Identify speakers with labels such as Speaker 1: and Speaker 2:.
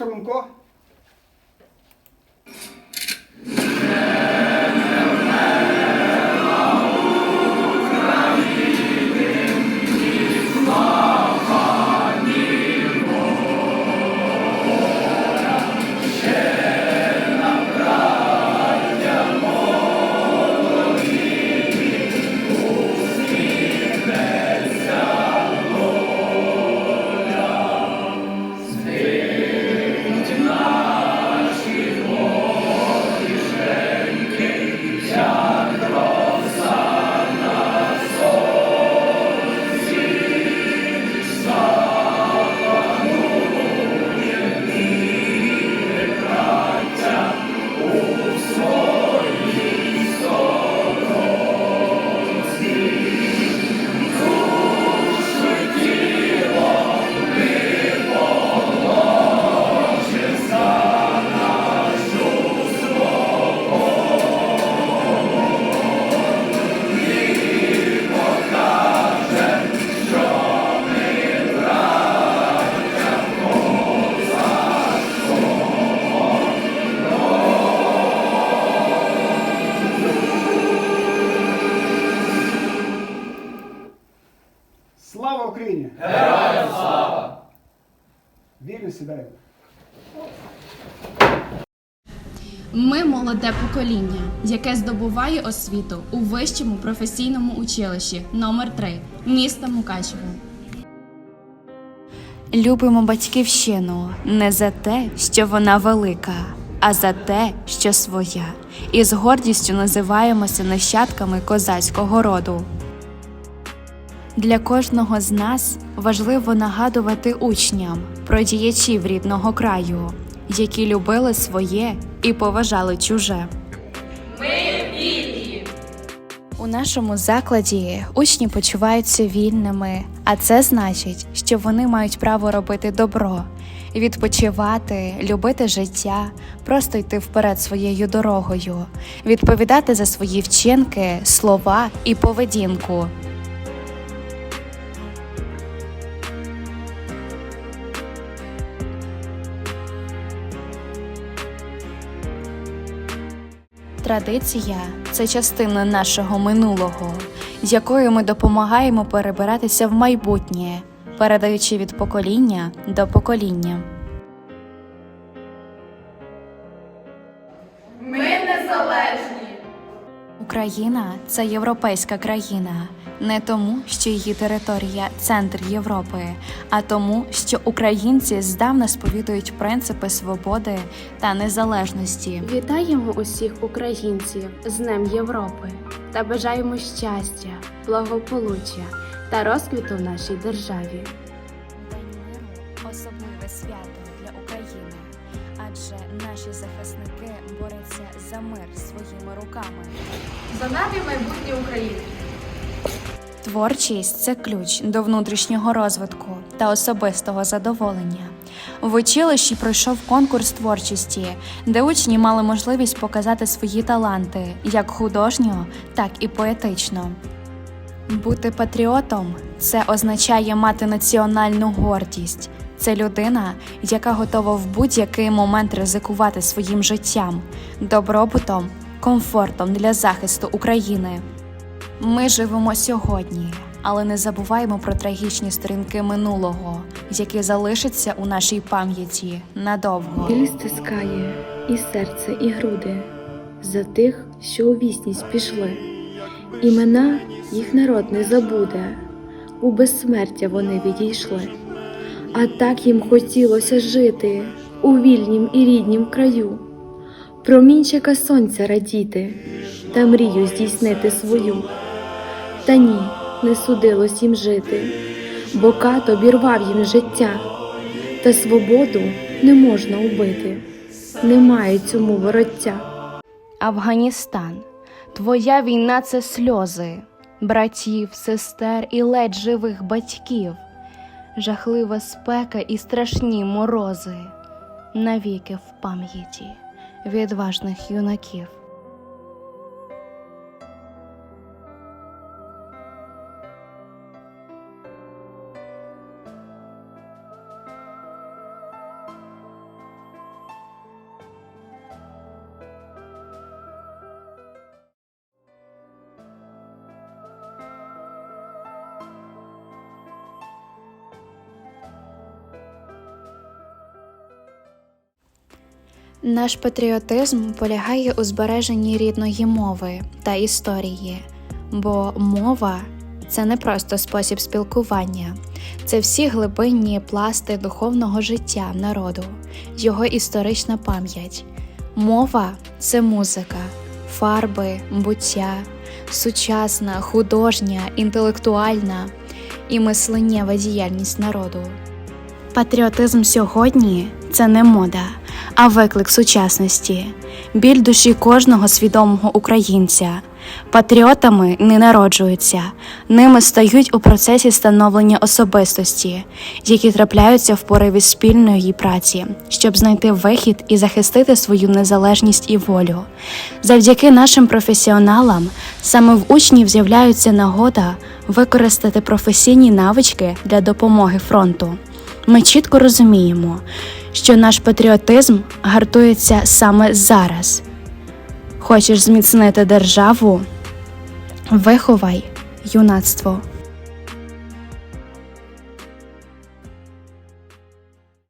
Speaker 1: 中国 сідай.
Speaker 2: Ми молоде покоління, яке здобуває освіту у вищому професійному училищі номер 3 міста Мукачево.
Speaker 3: Любимо батьківщину не за те, що вона велика, а за те, що своя, і з гордістю називаємося нащадками козацького роду. Для кожного з нас важливо нагадувати учням про діячів рідного краю, які любили своє і поважали чуже. У нашому закладі учні почуваються вільними, а це значить, що вони мають право робити добро, відпочивати, любити життя, просто йти вперед своєю дорогою, відповідати за свої вчинки, слова і поведінку. Традиція це частина нашого минулого, з якою ми допомагаємо перебиратися в майбутнє, передаючи від покоління до покоління. Україна це європейська країна не тому, що її територія центр Європи, а тому, що українці здавна сповідують принципи свободи та незалежності.
Speaker 4: Вітаємо усіх українців з Днем Європи та бажаємо щастя, благополуччя та розквіту в нашій державі.
Speaker 3: Особливе свято адже наші захисники борються за мир своїми руками.
Speaker 5: За нами майбутнє України.
Speaker 3: Творчість це ключ до внутрішнього розвитку та особистого задоволення. В училищі пройшов конкурс творчості, де учні мали можливість показати свої таланти як художньо, так і поетично. Бути патріотом це означає мати національну гордість. Це людина, яка готова в будь-який момент ризикувати своїм життям, добробутом, комфортом для захисту України. Ми живемо сьогодні, але не забуваємо про трагічні сторінки минулого, які залишаться у нашій пам'яті надовго.
Speaker 4: Біль стискає і серце, і груди за тих, що у вісність пішли. Імена їх народ не забуде, у безсмертя вони відійшли. А так їм хотілося жити у вільнім і ріднім краю, промінчика сонця радіти та мрію здійснити свою. Та ні, не судилось їм жити, бо кат обірвав їм життя, та свободу не можна убити, немає цьому вороття.
Speaker 3: Афганістан, твоя війна це сльози, братів, сестер і ледь живих батьків, жахлива спека і страшні морози, навіки в пам'яті відважних юнаків. Наш патріотизм полягає у збереженні рідної мови та історії, бо мова це не просто спосіб спілкування, це всі глибинні пласти духовного життя народу, його історична пам'ять. Мова це музика, фарби, буття, сучасна, художня, інтелектуальна і мисленнєва діяльність народу. Патріотизм сьогодні це не мода, а виклик сучасності, біль душі кожного свідомого українця. Патріотами не народжуються, ними стають у процесі становлення особистості, які трапляються в пориві спільної праці, щоб знайти вихід і захистити свою незалежність і волю. Завдяки нашим професіоналам саме в учнів з'являється нагода використати професійні навички для допомоги фронту. Ми чітко розуміємо, що наш патріотизм гартується саме зараз. Хочеш зміцнити державу? Виховай юнацтво.